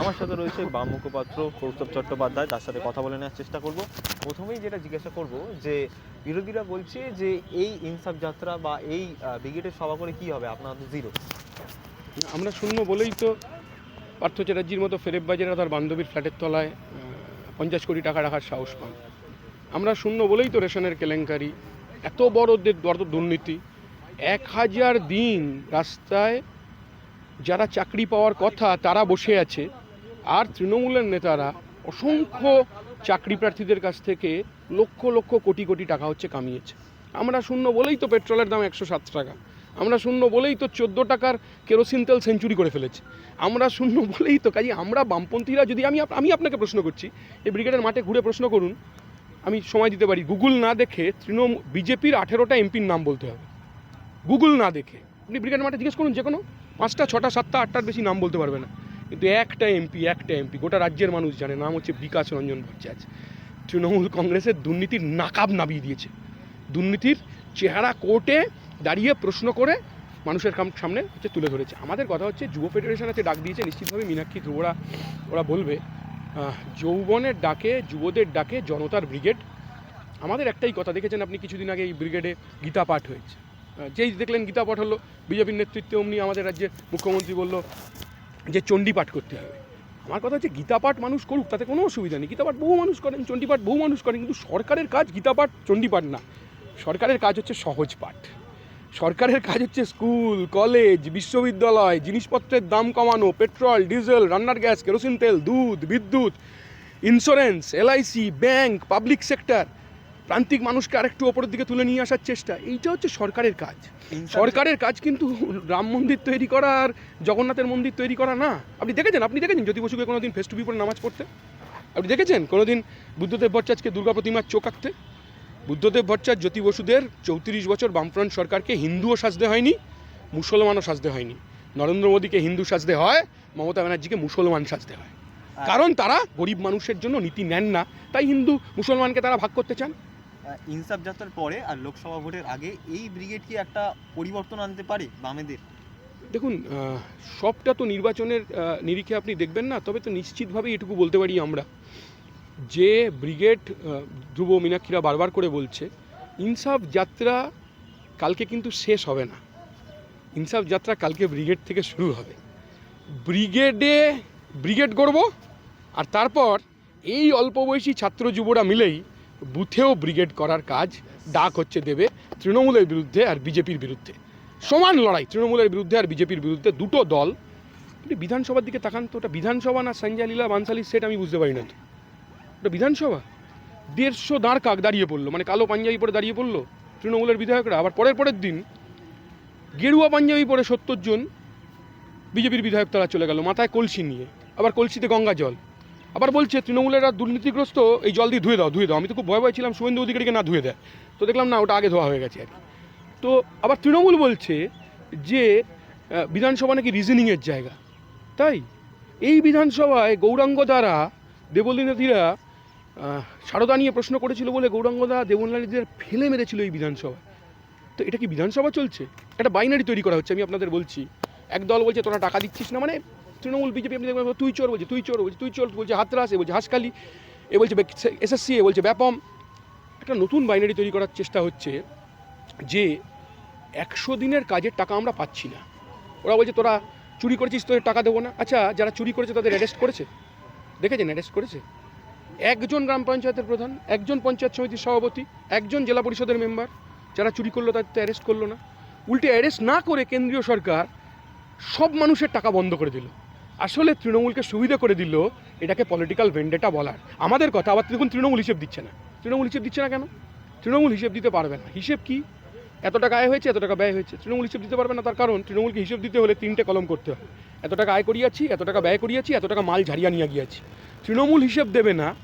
আমার সাথে রয়েছে বাম মুখপাত্র কৌস্তব চট্টোপাধ্যায়, তার সাথে কথা বলে নেওয়ার চেষ্টা করব। প্রথমেই যেটা জিজ্ঞাসা করব যে, বিরোধীরা বলছে যে এই ইনসাফ যাত্রা বা এই ব্রিগেডের সভা করে কি হবে? আপনারা জিরো? আমরা শূন্য বলেই তো পার্থ চ্যাটার্জির মতো ফেরেব বাজারা তার বান্ধবীর ফ্ল্যাটের তলায় পঞ্চাশ কোটি টাকা রাখার সাহস পান। আমরা শূন্য বলেই তো রেশনের কেলেঙ্কারি। এত বড়দের বড় দুর্নীতি। এক হাজার দিন রাস্তায় যারা চাকরি পাওয়ার কথা, তারা বসে আছে। আর তৃণমূলের নেতারা অসংখ্য চাকরি প্রার্থীদের কাছ থেকে লক্ষ লক্ষ কোটি কোটি টাকা হচ্ছে কামিয়েছে। আমরা শূন্য বলেই তো পেট্রোলের দাম একশো সাত টাকা। আমরা শূন্য বলেই তো চোদ্দ টাকার কেরোসিন তেল সেঞ্চুরি করে ফেলেছে। আমরা শূন্য বলেই তো কাজে আমরা বামপন্থীরা যদি আমি আমি আপনাকে প্রশ্ন করছি, এই ব্রিগেডের মাঠে ঘুরে প্রশ্ন করুন, আমি সময় দিতে পারি, গুগল না দেখে তৃণমূল, বিজেপির আঠেরোটা এমপির নাম বলতে হবে। গুগল না দেখে। আপনি ব্রিগেড মাঠে জিজ্ঞেস করুন যে কোনো, পাঁচটা, ছটা, সাতটা, আটটার বেশি নাম বলতে পারবে না। কিন্তু একটা এমপি একটা এমপি গোটা রাজ্যের মানুষ জানে, নাম হচ্ছে বিকাশ রঞ্জন ভট্টাচার্য। তৃণমূল কংগ্রেসের দুর্নীতির নাকাব নাবিয়ে দিয়েছে। দুর্নীতির চেহারা কোর্টে দাঁড়িয়ে প্রশ্ন করে মানুষের সামনে হচ্ছে তুলে ধরেছে। আমাদের কথা হচ্ছে যুব ফেডারেশন আছে, ডাক দিয়েছে, নিশ্চিতভাবে মীনাক্ষী ধ্রুবরা ওরা বলবে যৌবনের ডাকে, যুবদের ডাকে জনতার ব্রিগেড। আমাদের একটাই কথা, দেখেছেন আপনি কিছুদিন আগে এই ব্রিগেডে গীতা পাঠ হয়েছে। যেই দেখলেন গীতা পাঠ হলো, বিজেপির নেতৃত্বে অমনি আমাদের রাজ্যে মুখ্যমন্ত্রী বলল যে চণ্ডী পাঠ করতে হবে। আমার কথা হচ্ছে গীতা পাঠ মানুষ করুক, তাতে কোনো অসুবিধা নেই। গীতা পাঠ বহু মানুষ করেন, চণ্ডী পাঠ বহু মানুষ করেন, কিন্তু সরকারের কাজ গীতা পাঠ, চণ্ডী পাঠ না। সরকারের কাজ হচ্ছে সহজ পাঠ। সরকারের কাজ হচ্ছে স্কুল, কলেজ, বিশ্ববিদ্যালয়, জিনিসপত্রের দাম কমানো, পেট্রোল, ডিজেল, রান্নার গ্যাস, কেরোসিন তেল, দুধ, বিদ্যুৎ, insurance, LIC, bank, public sector. প্রান্তিক মানুষকে আরেকটু ওপরের দিকে তুলে নিয়ে আসার চেষ্টা এইটা হচ্ছে সরকারের কাজ। সরকারের কাজ কিন্তু রাম মন্দির তৈরি করা আর জগন্নাথের মন্দির তৈরি করা না। আপনি দেখেছেন? আপনি দেখেছেন? জ্যোতি বসুকে কোনোদিন ফেস টু পরে নামাজ পড়তে? আপনি দেখেছেন? কোনোদিন বুদ্ধদেব ভট্টাচার্যকে দুর্গা প্রতিমার চোখ আঁকতে? বুদ্ধদেব ভট্টাচার্য জ্যোতি বসুদের চৌত্রিশ বছর বামফ্রন্ট সরকারকে হিন্দুও সাজতে হয়নি মুসলমানও সাজতে হয়নি। নরেন্দ্র মোদীকে হিন্দু সাজতে হয় মমতা ব্যানার্জিকে মুসলমান সাজতে হয়। কারণ তারা গরিব মানুষের জন্য নীতি নেন না তাই হিন্দু মুসলমানকে তারা ভাগ করতে চান। ইনসাফ যাত্রার পরে আর লোকসভা ভোটের আগে এই ব্রিগেড কি একটা পরিবর্তন আনতে পারে বামেদের? দেখুন সবটা তো নির্বাচনের নিরিখে আপনি দেখবেন না, তবে তো নিশ্চিতভাবেই এটুকু বলতে পারি আমরা। যে ব্রিগেড ধ্রুব মীনাক্ষীরা বারবার করে বলছে, ইনসাফ যাত্রা কালকে কিন্তু শেষ হবে না। ইনসাফ যাত্রা কালকে ব্রিগেড থেকে শুরু হবে। ব্রিগেডে ব্রিগেড করব আর তারপর এই অল্প বয়সী ছাত্র যুবরা মিলেই বুথেও ব্রিগেড করার কাজ ডাক হচ্ছে দেবে তৃণমূলের বিরুদ্ধে আর বিজেপির বিরুদ্ধে। সমান লড়াই, তৃণমূলের বিরুদ্ধে আর বিজেপির বিরুদ্ধে দুটো দল। আপনি বিধানসভার দিকে তাকান তো ওটা বিধানসভা না সঞ্জয় লীলা বানসালি সেট আমি বুঝতে পারি না তো। ওটা বিধানসভা? দেড়শো দাঁড় কাক দাঁড়িয়ে পড়ল মানে কালো পাঞ্জাবি পরে দাঁড়িয়ে পড়ল তৃণমূলের বিধায়করা। আবার পরের পরের দিন গেরুয়া পাঞ্জাবি পরে সত্তর জন বিজেপির বিধায়ক তারা চলে গেল, মাথায় কলসি নিয়ে। আবার কলসিতে গঙ্গা জল। আবার বলছে, তৃণমূলেরা দুর্নীতিগ্রস্ত, এই জল দিয়ে ধুয়ে দাও ধুয়ে দাও। আমি তো খুব ভয় ভয় ছিলাম শুভেন্দু অধিকারীকে না ধুয়ে দেয়। তো দেখলাম, না, ওটা আগে ধোয়া হয়ে গেছে আর তো আবার তৃণমূল বলছে যে বিধানসভা নাকি রিজনিংয়ের জায়গা। তাই? এই বিধানসভায় গৌরাঙ্গ দ্বারা দেবলীনাথীরা সারদা নিয়ে প্রশ্ন করেছিল বলে গৌরাঙ্গদা দেবনারীদের ফেলে মেরেছিল এই বিধানসভায়। তো এটা কি বিধানসভা চলছে? একটা বাইনারি তৈরি করা হচ্ছে, আমি আপনাদের বলছি। এক দল বলছে, তোরা টাকা দিচ্ছিস না। মানে তৃণমূল, বিজেপি আপনি দেখবেন, তুই চোর বলছে, তুই চোর বলছে, তুই চোর বলছে, হাতরাস, এ বলছে হাসকালি এ বলছে এসএসসি, এ বলছে, ব্যাপম। একটা নতুন বাইনারি তৈরি করার চেষ্টা হচ্ছে যে একশো দিনের কাজের টাকা আমরা পাচ্ছি না। ওরা বলছে, তোরা চুরি করেছিস, তোদের টাকা দেবো না। আচ্ছা যারা চুরি করেছে, তাদের অ্যারেস্ট করেছে? দেখেছেন অ্যারেস্ট করেছে? একজন গ্রাম পঞ্চায়েতের প্রধান, একজন পঞ্চায়েত সমিতির সভাপতি, একজন জেলা পরিষদের মেম্বার যারা চুরি করল, তাদের তো অ্যারেস্ট করল না। উল্টে অ্যারেস্ট না করে কেন্দ্রীয় সরকার সব মানুষের টাকা বন্ধ করে দিল। আসলে তৃণমূলকে সুবিধা করে দিল এটাকে পলিটিক্যাল ভেন্ডেটা বলার। আমাদের কথা, আবার দেখুন তৃণমূল হিসেব দিচ্ছে না। তৃণমূল হিসেব দিচ্ছে না কেন? তৃণমূল হিসেব দিতে পারবে না। হিসেব কি? এত টাকা আয় হয়েছে এত টাকা ব্যয় হয়েছে। তৃণমূল হিসেব দিতে পারবে না তার কারণ, তৃণমূলকে হিসেব দিতে হলে তিনটে কলম করতে হবে। এত টাকা আয় করিয়াছি এত টাকা ব্যয় করিয়াছি এত টাকা মাল ঝাড়িয়া নিয়ে গিয়েছি। তৃণমূল হিসেব দেবে না,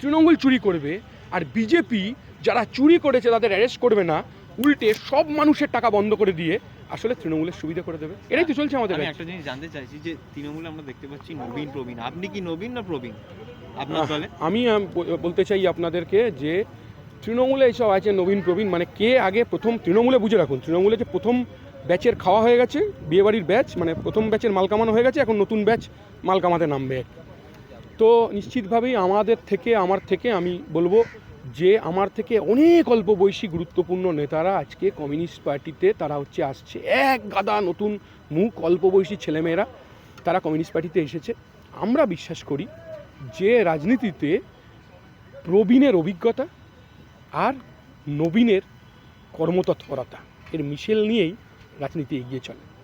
তৃণমূল চুরি করবে, আর বিজেপি যারা চুরি করেছে তাদের অ্যারেস্ট করবে না উল্টে সব মানুষের টাকা বন্ধ করে দিয়ে আসলে তৃণমূলের সুবিধা করে দেবে। এটাই তো চলছে আমাদের আমি একটা জিনিস জানতে চাইছি যে তৃণমূলে আমরা দেখতে পাচ্ছি নবীন প্রবীণ। আপনি কি নবীন না প্রবীণ? আপনার দলে? আমি বলতে চাই আপনাদেরকে যে তৃণমূলে এইসব আছে নবীন প্রবীণ মানে কে আগে প্রথম তৃণমূলে বুঝে রাখুন। তৃণমূলে যে প্রথম ব্যাচের খাওয়া হয়ে গেছে বিয়েবাড়ির ব্যাচ মানে প্রথম ব্যাচের মাল কামানো হয়ে গেছে এখন নতুন ব্যাচ মাল কামাতে নামবে। তো নিশ্চিতভাবেই আমাদের থেকে আমার থেকে আমি বলব যে আমার থেকে অনেক অল্প বয়সী গুরুত্বপূর্ণ নেতারা আজকে কমিউনিস্ট পার্টিতে তারা হচ্ছে আসছে। এক গাদা নতুন মুখ, অল্প বয়সী ছেলেমেয়েরা তারা কমিউনিস্ট পার্টিতে এসেছে। আমরা বিশ্বাস করি যে রাজনীতিতে প্রবীণের অভিজ্ঞতা আর নবীনের কর্মতৎপরতা এর মিশেল নিয়েই রাজনীতি এগিয়ে চলে।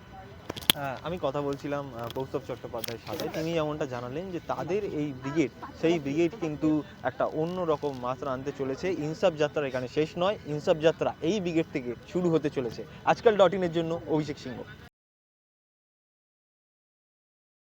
আমি কথা বলছিলাম কৌস্তব চট্টোপাধ্যায়ের সাথে। তিনি যেমনটা জানালেন যে তাদের এই ব্রিগেড, সেই ব্রিগেড কিন্তু একটা অন্য রকম মাত্রা আনতে চলেছে। ইনসাফ যাত্রা এখানে শেষ নয়, ইনসাফ যাত্রা এই ব্রিগেড থেকে শুরু হতে চলেছে। আজকাল ডট ইনের জন্য অভিষেক সিংহ।